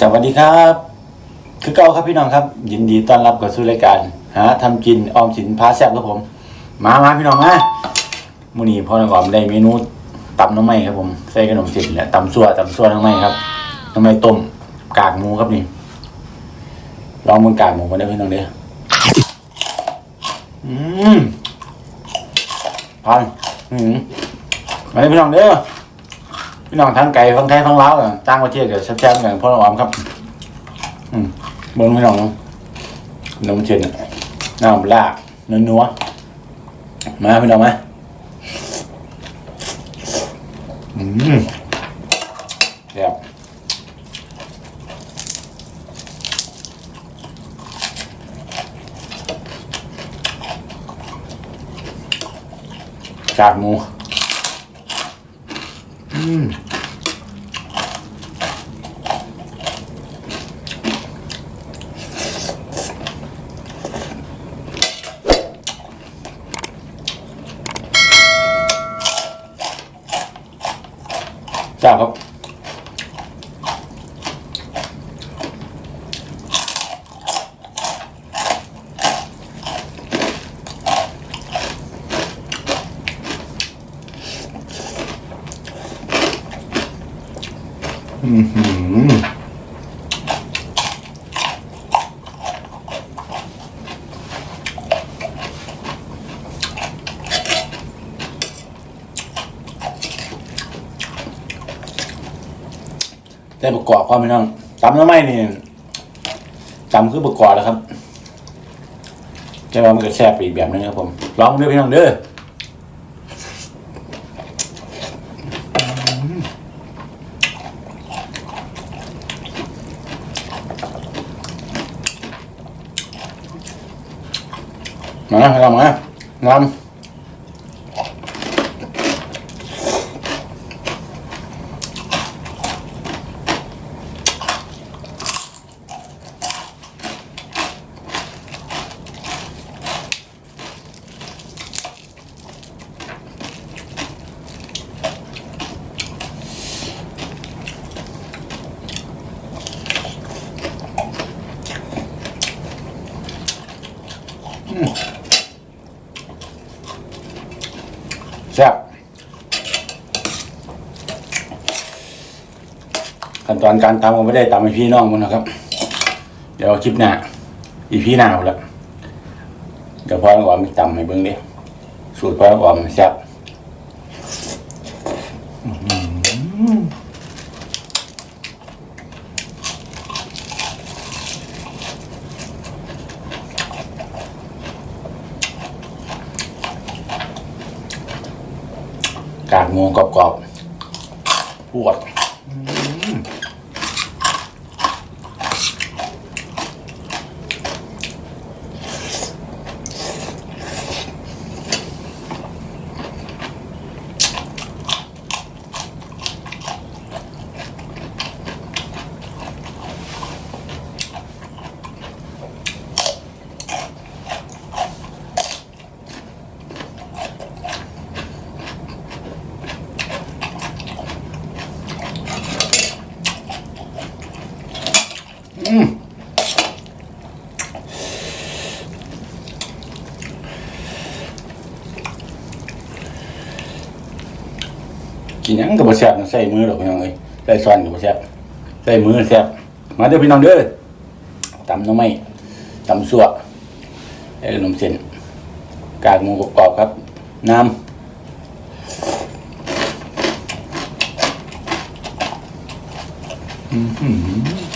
สวัสดีครับ คือเก่าครับพี่น้องครับ ยินดีต้อนรับเข้าสู่รายการหาทำกินออมสินพาแซ่บครับผม มามาพี่น้องมามื้อนี้พ่อน้องออมได้เมนูตำน้ำไม้ครับผมใส่ขนมจีนและตำซั่วตำซั่วน้ำไม้ครับน้ำไม้ต้มกากหมูครับนี่ลองมึงกากหมูมาได้พี่น้องเด้ออืมพันอืมมาได้พี่น้องเด้อ พี่น้องทั้งไก่ทั้งไทยทั้งลาวอะต่างประเทศกับแซ่บๆกันพ่อน้องออมครับ อืมเบิ้งพี่น้องนมเชนน้ำปลาเนื้อนัวๆมาพี่น้องมาอืมแซ่บกากหมู อื อือหือได้ประกอบความพี่น้องตำแล้วไม่นี่ตำคือประกอบแล้วครับแต่ว่ามันก็แซ่บปอีกแบบนึงครับผมลองด้วยพี่น้องเด้อ มาให้เรามางาม แซ่บขั้นตอนการตำก็ไม่ได้ตำให้พี่น้องมันนะครับ เดี๋ยวคลิปหน้าอีพี่หน้าหมดละเดี๋ยวพ่อน้องออมตำให้เบิ้งดิสูตรพ่อน้องออมแซ่บอื้อหือกากหมูกรอบๆพวดอื้ออืม กินหยังก็บ่แซ่บนะใส่มือดอกพี่น้องเอ้ยใส่ซ้อนก็บ่แซ่บใส่มือแซ่บมาเด้อพี่น้องเด้อตำหน้ำไม้ตำสั่วไอ้ขนมเส้นกากหมูกรอบๆครับ น้ำอื้อ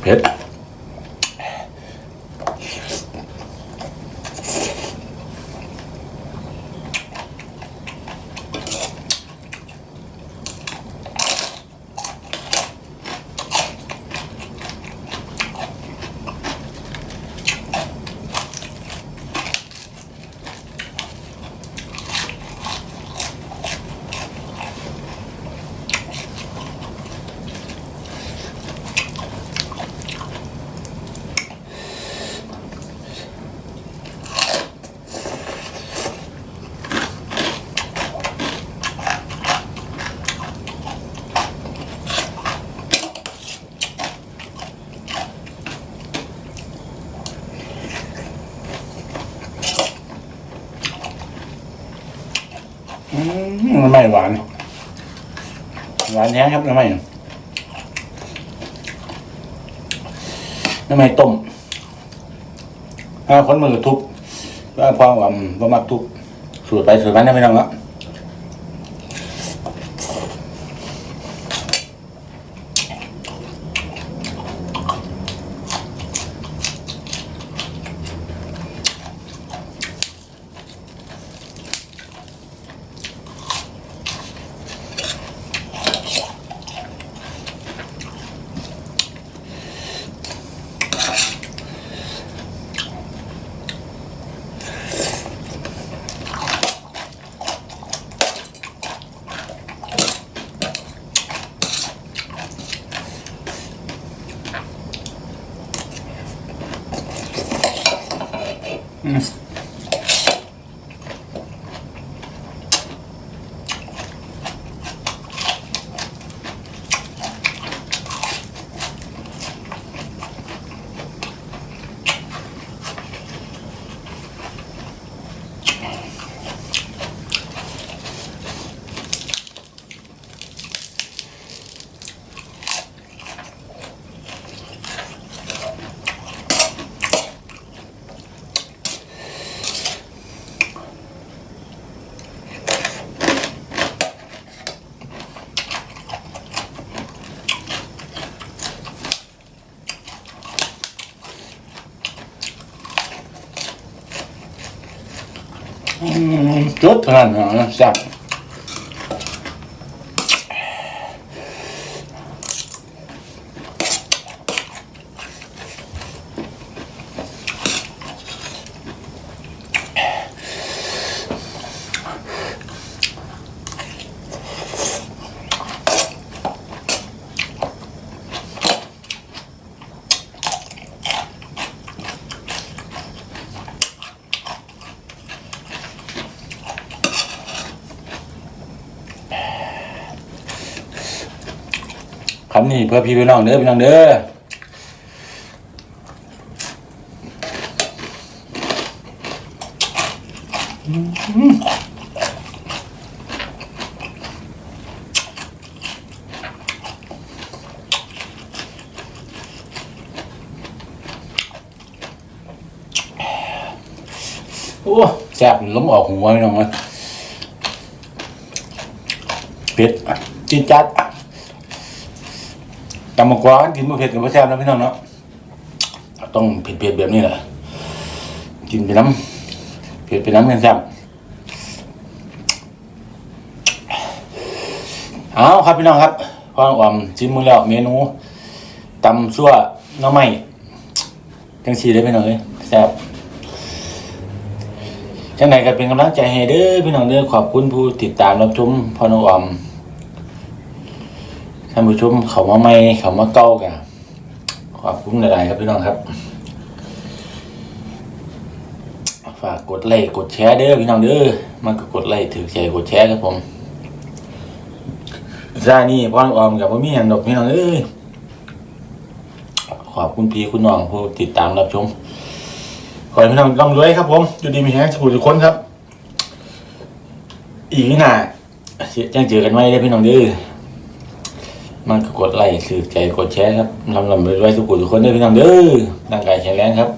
เผ็ด อื มน้ำไม่หวาน หวานแท้ครับน้ำไม่น้ำไม่ต้มถ้าคนมือทุบถ้าพอว่าบ่มักทุบสูตรไปสูตรมันได้ไม่ต้องละ อืมจุดเท่านั้นนะแซ่ำนี้เพื่อพี่พี่น้องเด้อพี่น้องเด้อโอ้แซ่บล้มออกหัวพี่น้องเลยเผ็ดจินจัดตำ มะกวานกินมะเผ็ดกับมะแซ่บนะพี่น้องเนาะต้องเผ็ดๆแบบนี้แหละกินไปน้ำเผ็ดไปน้ำกันแซ่บเอาครับพี่น้องครับพอออมชิมมือแล้วเมนูตำซั่วน้ำไม้จังสีได้อพี่น้องเลยแซ่บจังไหนก็เป็นกำลังใจให้เด้อพี่น้องเด้อขอบคุณผู้ติดตามรับชมพอน้องออม ท่านผู้ชมเขามาไม่เขามาเก้ากันขอบคุณหลายๆครับพี่น้องครับ ฝากกดไลค์กดแชร์เด้อพี่น้องเด้อมันก็กดไลค์ถือใจกดแชร์ครับผมซานี่พ่อออมกับพ่อมีอย่างดอกพี่น้องเอ้ยขอบคุณพี่คุณน้องผู้ติดตามรับชมขอให้พี่น้องร่ำรวยครับผมอยู่ดีมีแฮงสุขทุกคนครับ อีกหน่าจังเจอกันไหมได้พี่น้องเด้อ มันก็กดไลค์สื่อใจกดแชร์ครับลำลำไปด้วยทุกคนทุกคนได้อพี่น้องเด้อร่างกายแข็งแรงครับ